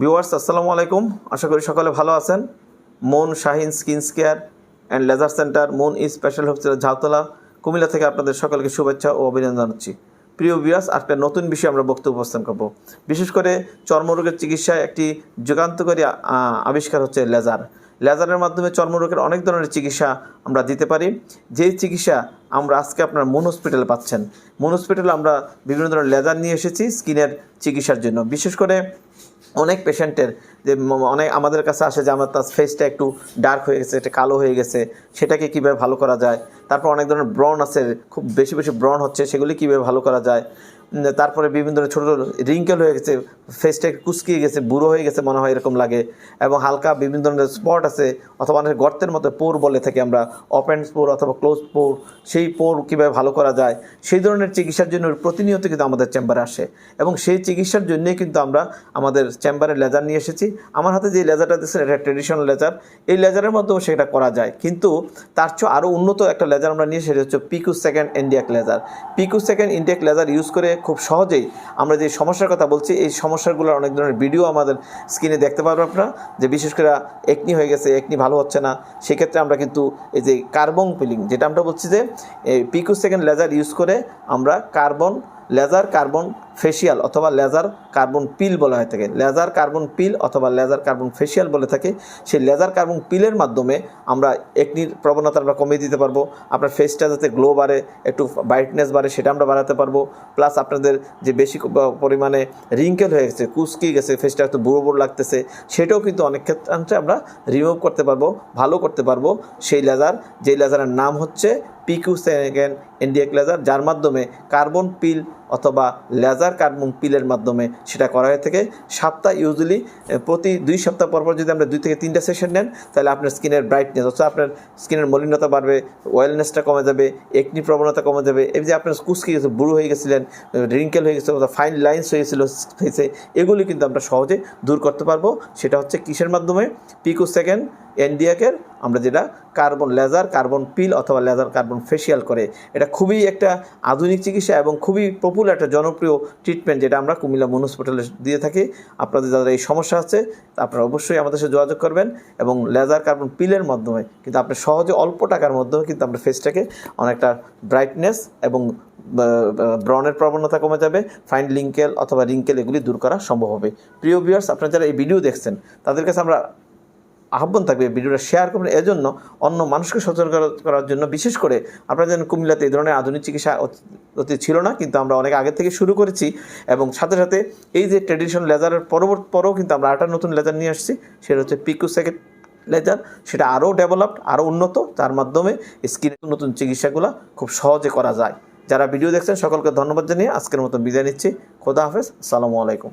Viewers, আসসালামু আলাইকুম। আশা করি সকালে ভালো আছেন। মন Shahin skin care and laser centre, মন স্পেশাল হচ্ছে ঝাউতলা কুমিল্লা থেকে আপনাদের সকলকে শুভেচ্ছা ও অভিনন্দন জানাচ্ছি। প্রিয় ভিউয়ার্স একটা নতুন বিষয়ে আমরা বক্তব্য উপস্থান করব। বিশেষ করে চর্মরোগের চিকিৎসায় একটি যুগান্তকারী আবিষ্কার হচ্ছে লেজার। লেজারের মাধ্যমে চর্মরোগের অনেক ধরনের চিকিৎসা আমরা দিতে পারি। যেই চিকিৎসা আমরা আজকে আপনার মন হসপিটালে পাচ্ছেন, মন হসপিটালে আমরা বিভিন্ন ধরনের লেজার নিয়ে এসেছি স্কিনের চিকিৎসার জন্য। বিশেষ করে অনেক পেশেন্টের যে অনেক আমাদের কাছে আসে যে আমার তার ফেসটা একটু ডার্ক হয়ে গেছে, একটা কালো হয়ে গেছে, সেটাকে কীভাবে ভালো করা যায়? তারপর অনেক ধরনের ব্রণ আছে, খুব বেশি বেশি ব্রণ হচ্ছে, সেগুলি কীভাবে ভালো করা যায়? তারপরে বিভিন্ন ধরনের ছোটো ছোটো রিঙ্কেল হয়ে গেছে ফেসটা একটু কুচকিয়ে গেছে, বুড়ো হয়ে গেছে মনে হয় এরকম লাগে। এবং হালকা বিভিন্ন ধরনের স্পট আছে, অথবা অনেক গর্তের মতো পোর বলে থাকি আমরা ওপেন পোর অথবা ক্লোজ পোর সেই পোর কীভাবে ভালো করা যায়, সেই ধরনের চিকিৎসার জন্য প্রতিনিয়ত কিন্তু আমাদের চেম্বারে আসে। এবং সেই চিকিৎসার জন্যই কিন্তু আমরা আমাদের চেম্বারে লেজার নিয়ে এসেছি। আমার হাতে যে লেজারটা দিচ্ছেন এটা ট্রেডিশনাল লেজার এই লেজারের মাধ্যমেও সেটা করা যায়। কিন্তু তার চেয়ে আরও উন্নত একটা লেজার আমরা নিয়ে সেটা হচ্ছে পিকু সেকেন্ড ইন্ডিয়াক লেজার পিকু সেকেন্ড ইন্ডিয়াক লেজার ইউজ করে খুব সহজেই আমরা যে সমস্যার কথা বলছি, এই সমস্যাগুলোর অনেক ধরনের ভিডিও আমাদের স্ক্রিনে দেখতে পারবেন আপনারা, যে বিশেষ করে একনি হয়ে গেছে একনি ভালো হচ্ছে না। সেক্ষেত্রে আমরা কিন্তু এই যে কার্বন পিলিং যেটা আমরা বলছি যে পিকু সেকেন্ড লেজার ইউজ করে আমরা কার্বন লেজার কার্বন ফেসিয়াল অথবা লেজার কার্বন পিল বলা হয়ে থাকে। লেজার কার্বন পিল অথবা লেজার কার্বন ফেসিয়াল বলে থাকে। সেই লেজার কার্বন পিলের মাধ্যমে আমরা একনির প্রবণতা আমরা কমিয়ে দিতে পারব। আপনার ফেসটা যাতে গ্লো বাড়ে, একটু ব্রাইটনেস বাড়ে, সেটা আমরা বাড়াতে পারব। প্লাস আপনাদের যে বেশি পরিমাণে রিঙ্কেল হয়ে গেছে, কুচকি গেছে ফেসটা একটু বুড়ো বুড়ো লাগতেছে, সেটাও কিন্তু অনেক ক্ষেত্রে আমরা রিমুভ করতে পারব, ভালো করতে পারব। সেই লেজার, যেই লেজারের নাম হচ্ছে পিকিউ সেকেন্ড ইন্ডিয়াক লেজার, যার মাধ্যমে কার্বন পিল অথবা লেজার কার্বন পিলের মাধ্যমে সেটা করা হয়ে থাকে। সপ্তাহ ইউজুয়ালি প্রতি দুই সপ্তাহ পর পর যদি আমরা দুই থেকে তিনটা সেশন নেন, তাহলে আপনার স্কিনের ব্রাইটনেস অথবা আপনার স্কিনের মলিনতা বাড়বে ওয়েলনেসটা কমে যাবে একনি প্রবণতা কমে যাবে, এই যে আপনার কুচকি গেছে, বুড়ো হয়ে গেছিলেন রিঙ্কেল হয়ে গেছে, অথবা ফাইন লাইন্স হয়ে গেছিল ফেসে এগুলি কিন্তু আমরা সহজে দূর করতে পারব। সেটা হচ্ছে কিসের মাধ্যমে? পিকু সেকেন্ড এনডিয়াকের আমরা যেটা কার্বন লেজার কার্বন পিল অথবা লেজার কার্বন ফেসিয়াল করে। এটা খুবই একটা আধুনিক চিকিৎসা এবং খুবই পপুলার একটা জনপ্রিয় ট্রিটমেন্ট যেটা আমরা কুমিল্লা মন হসপিটালে দিয়ে থাকি। আপনাদের যাদের এই সমস্যা আছে, আপনারা অবশ্যই আমাদের সাথে যোগাযোগ করবেন এবং লেজার কার্বন পিলের মাধ্যমে কিন্তু আপনি সহজে অল্প টাকার মাধ্যমে কিন্তু আমরা ফেসটাকে অনেকটা ব্রাইটনেস এবং ব্রনের প্রবণতা কমে যাবে। ফাইন লিঙ্কেল অথবা রিঙ্কেল এগুলি দূর করা সম্ভব হবে। প্রিয় ভিউয়ার্স আপনারা যারা এই ভিডিও দেখছেন, তাদের কাছে আমরা আহ্বান থাকবে ভিডিওটা শেয়ার করবেন। এজন্য অন্য মানুষকে সচেতন করার জন্য বিশেষ করে আপনারা যেন কুমিল্লাতে এই ধরনের আধুনিক চিকিৎসা অত- ছিল না, কিন্তু আমরা অনেক আগে থেকে শুরু করেছি এবং সাথে সাথে এই যে ট্রেডিশনাল লেজারের পরবর্তী পরেও কিন্তু আমরা আরেকটা নতুন লেজার নিয়ে আসছি, সেটা হচ্ছে পিকু সেকেন্ড লেজার সেটা আরও ডেভেলপড আরও উন্নত, তার মাধ্যমে স্কিনের নতুন চিকিৎসাগুলো খুব সহজে করা যায়। যারা ভিডিও দেখছেন, সকলকে ধন্যবাদ জানিয়ে আজকের মতো বিদায় নিচ্ছি। খোদা হাফেজ, আসসালামু আলাইকুম।